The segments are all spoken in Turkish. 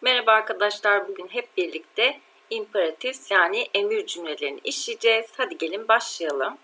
Merhaba arkadaşlar. Bugün hep birlikte imperatives yani emir cümlelerini işleyeceğiz. Hadi gelin başlayalım.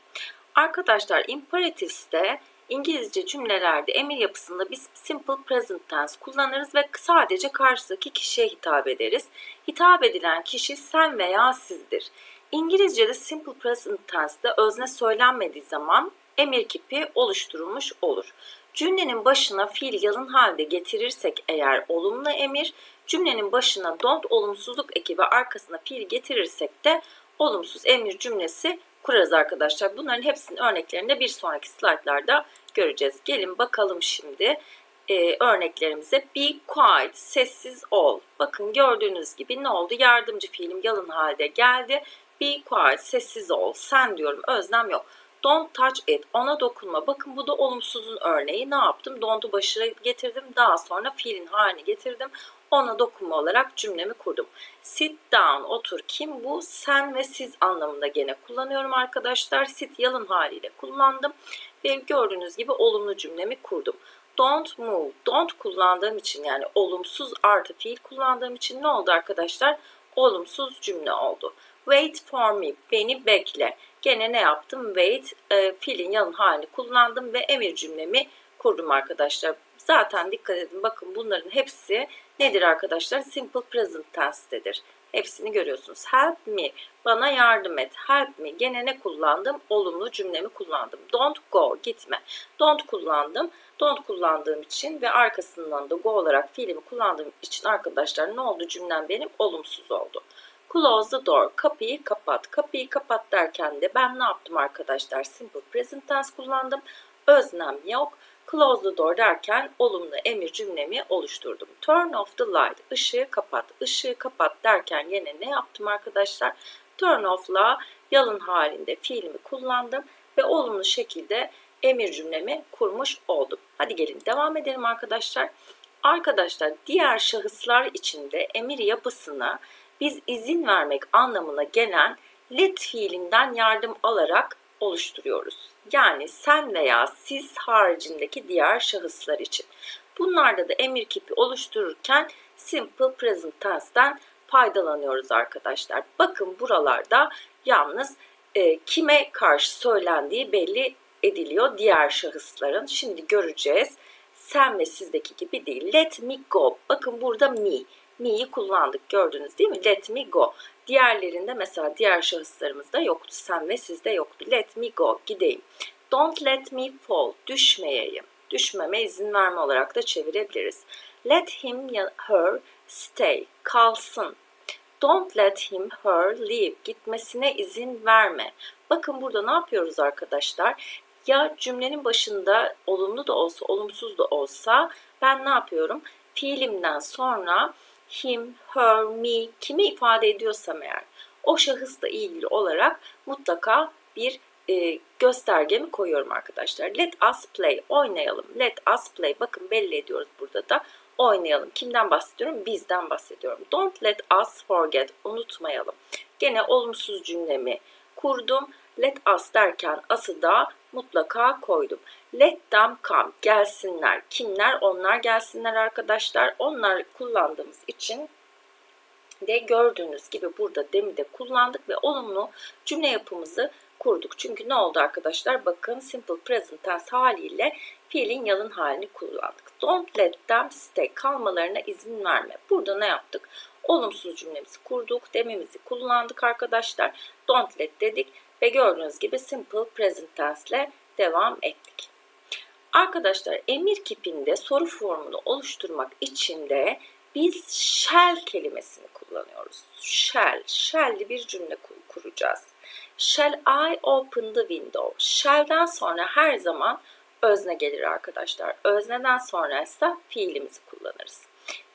Arkadaşlar imperatives'te İngilizce cümlelerde emir yapısında biz simple present tense kullanırız ve sadece karşıdaki kişiye hitap ederiz. Hitap edilen kişi sen veya sizdir. İngilizce'de simple present tense'de özne söylenmediği zaman emir kipi oluşturulmuş olur. Cümlenin başına fiil yalın halde getirirsek eğer olumlu emir, cümlenin başına don't olumsuzluk eki ve arkasına fiil getirirsek de olumsuz emir cümlesi kurarız arkadaşlar. Bunların hepsinin örneklerini de bir sonraki slaytlarda göreceğiz. Gelin bakalım şimdi e, örneklerimize. Be quiet, sessiz ol. Bakın gördüğünüz gibi ne oldu? Yardımcı fiilim yalın halde geldi. Be quiet, sessiz ol. Sen diyorum, özlem yok. Don't touch it, ona dokunma. Bakın bu da olumsuzun örneği. Ne yaptım? Don't'u başına getirdim. Daha sonra fiilin halini getirdim. Ona dokunma olarak cümlemi kurdum. Sit down, otur. Kim bu? Sen ve siz anlamında gene kullanıyorum arkadaşlar. Sit yalın haliyle kullandım. Ve gördüğünüz gibi olumlu cümlemi kurdum. Don't move. Don't kullandığım için yani olumsuz artı fiil kullandığım için ne oldu arkadaşlar? Olumsuz cümle oldu. Wait for me. Beni bekle. Gene ne yaptım? Wait e, fiilin yalın halini kullandım ve emir cümlemi kurdum arkadaşlar. Zaten dikkat edin bakın bunların hepsi nedir arkadaşlar? Simple present tense'tedir. Hepsini görüyorsunuz. Help me. Bana yardım et. Help me. Gene ne kullandım? Olumlu cümlemi kullandım. Don't go. Gitme. Don't kullandım. Don't kullandığım için ve arkasından da go olarak fiilimi kullandığım için arkadaşlar ne oldu cümlem benim? Olumsuz oldu. Close the door. Kapıyı kapat. Kapıyı kapat derken de ben ne yaptım arkadaşlar? Simple present tense kullandım. Öznem yok. Close the door derken olumlu emir cümlemi oluşturdum. Turn off the light. Işığı kapat. Işığı kapat derken yine ne yaptım arkadaşlar? Turn off'la yalın halinde fiilimi kullandım ve olumlu şekilde emir cümlemi kurmuş oldum. Hadi gelin devam edelim arkadaşlar. Arkadaşlar diğer şahıslar içinde emir yapısını biz izin vermek anlamına gelen let fiilinden yardım alarak oluşturuyoruz. Yani sen veya siz haricindeki diğer şahıslar için. Bunlarda da emir kipi oluştururken simple present tense'den faydalanıyoruz arkadaşlar. Bakın buralarda yalnız e, kime karşı söylendiği belli ediliyor diğer şahısların. Şimdi göreceğiz. Sen ve sizdeki gibi değil. Let me go. Bakın burada me me'yi kullandık gördünüz değil mi? Let me go. Diğerlerinde mesela diğer şahıslarımızda yoktu. Sen ve sizde yoktu. Let me go. Gideyim. Don't let me fall. Düşmeyeyim. Düşmeme izin verme olarak da çevirebiliriz. Let him her stay. Kalsın. Don't let him her leave. Gitmesine izin verme. Bakın burada ne yapıyoruz arkadaşlar? Ya cümlenin başında olumlu da olsa, olumsuz da olsa ben ne yapıyorum? Fiilimden sonra him, her, me kimi ifade ediyorsam eğer o şahısla ilgili olarak mutlaka bir e, göstergemi koyuyorum arkadaşlar. Let us play, oynayalım. Let us play, bakın belli ediyoruz burada da. Oynayalım. Kimden bahsediyorum? Bizden bahsediyorum. Don't let us forget, unutmayalım. Gene olumsuz cümlemi kurdum. Let us derken as'ı da mutlaka koydum. Let them come, gelsinler. Kimler? Onlar gelsinler arkadaşlar. Onlar kullandığımız için de gördüğünüz gibi burada demi de kullandık ve olumlu cümle yapımızı kurduk. Çünkü ne oldu arkadaşlar? Bakın simple present tense haliyle fiilin yalın halini kullandık. Don't let them stay. Kalmalarına izin verme. Burada ne yaptık? Olumsuz cümlemizi kurduk. Demimizi kullandık arkadaşlar. Don't let dedik ve gördüğünüz gibi simple present tense ile devam ettik. Arkadaşlar emir kipinde soru formunu oluşturmak için de biz shall kelimesini kullanıyoruz. Shall, shall'li bir cümle kuracağız. Shall I open the window? Shall'den sonra her zaman özne gelir arkadaşlar. Özneden sonra ise fiilimizi kullanırız.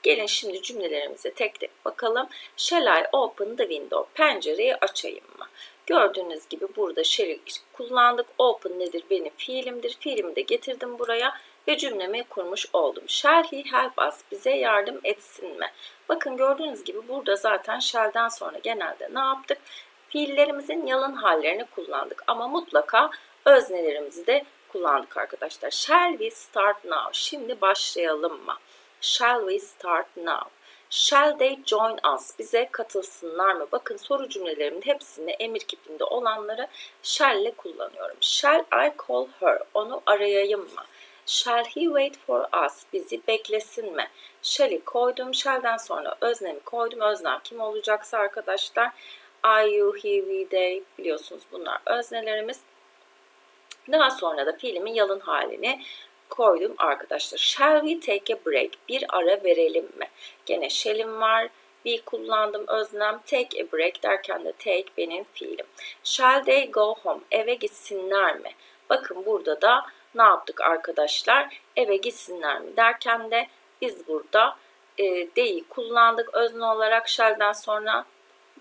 Gelin şimdi cümlelerimize tek tek bakalım. Shall I open the window? Pencereyi açayım mı? Gördüğünüz gibi burada shall'i kullandık. Open nedir? Benim fiilimdir. Fiilimi de getirdim buraya ve cümlemi kurmuş oldum. Shall he help us? Bize yardım etsin mi? Bakın gördüğünüz gibi burada zaten shall'den sonra genelde ne yaptık? Fiillerimizin yalın hallerini kullandık ama mutlaka öznelerimizi de kullandık arkadaşlar. Shall we start now? Şimdi başlayalım mı? Shall we start now? Shall they join us? Bize katılsınlar mı? Bakın soru cümlelerimin hepsini emir kipinde olanları shall ile kullanıyorum. Shall I call her? Onu arayayım mı? Shall he wait for us? Bizi beklesin mi? Shall'i koydum. Shall'den sonra öznemi koydum. Öznem kim olacaksa arkadaşlar I, you, he, we, they biliyorsunuz bunlar öznelerimiz. Daha sonra da fiilimin yalın halini koydum arkadaşlar. Shall we take a break? Bir ara verelim mi? Gene shall'im var. We kullandım öznem. Take a break derken de take benim fiilim. Shall they go home? Eve gitsinler mi? Bakın burada da ne yaptık arkadaşlar? Eve gitsinler mi derken de biz burada e, they'i kullandık özne olarak shall'den sonra.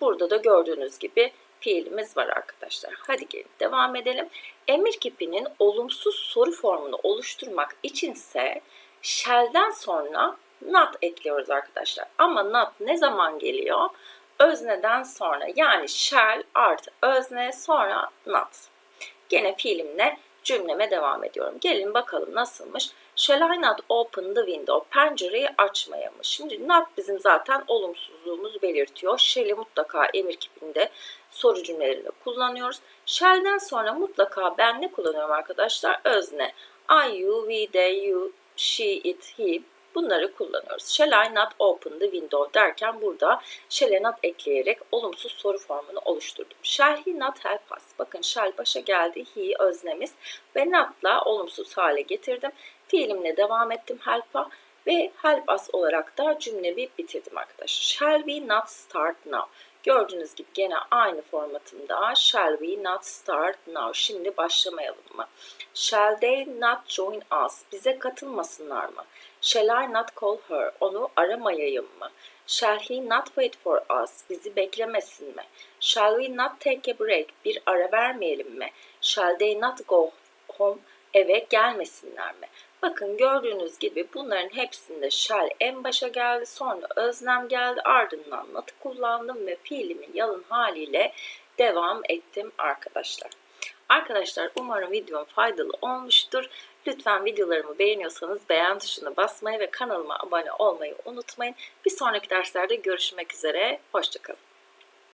Burada da gördüğünüz gibi fiilimiz var arkadaşlar. Hadi gelin devam edelim. Emir kipinin olumsuz soru formunu oluşturmak içinse shall'den sonra not ekliyoruz arkadaşlar. Ama not ne zaman geliyor? Özneden sonra yani shall artı özne sonra not. Gene fiilimle cümleme devam ediyorum. Gelin bakalım nasılmış. Shall I not open the window? Pencereyi açmaya mı? Şimdi not bizim zaten olumsuzluğumuzu belirtiyor. Shall'i mutlaka emir kipinde soru cümlelerinde kullanıyoruz. Shall'den sonra mutlaka ben ne kullanıyorum arkadaşlar? Özne. I, you, we, they, you, she, it, he bunları kullanıyoruz. Shall I not open the window derken burada shall I not ekleyerek olumsuz soru formunu oluşturdum. Shall he not help us? Bakın shall başa geldi. He öznemiz ve not'la olumsuz hale getirdim. Fiilimle devam ettim help'a ve help us olarak da cümlemi bitirdim arkadaşlar. Shall we not start now? Gördüğünüz gibi gene aynı formatımda shall we not start now? Şimdi başlamayalım mı? Shall they not join us? Bize katılmasınlar mı? Shall I not call her? Onu aramayayım mı? Shall he not wait for us? Bizi beklemesin mi? Shall we not take a break? Bir ara vermeyelim mi? Shall they not go home? Eve gelmesinler mi? Bakın gördüğünüz gibi bunların hepsinde shall en başa geldi, sonra özlem geldi, ardından not'ı kullandım ve fiilimin yalın haliyle devam ettim arkadaşlar. Arkadaşlar umarım videom faydalı olmuştur. Lütfen videolarımı beğeniyorsanız beğen tuşuna basmayı ve kanalıma abone olmayı unutmayın. Bir sonraki derslerde görüşmek üzere. Hoşçakalın.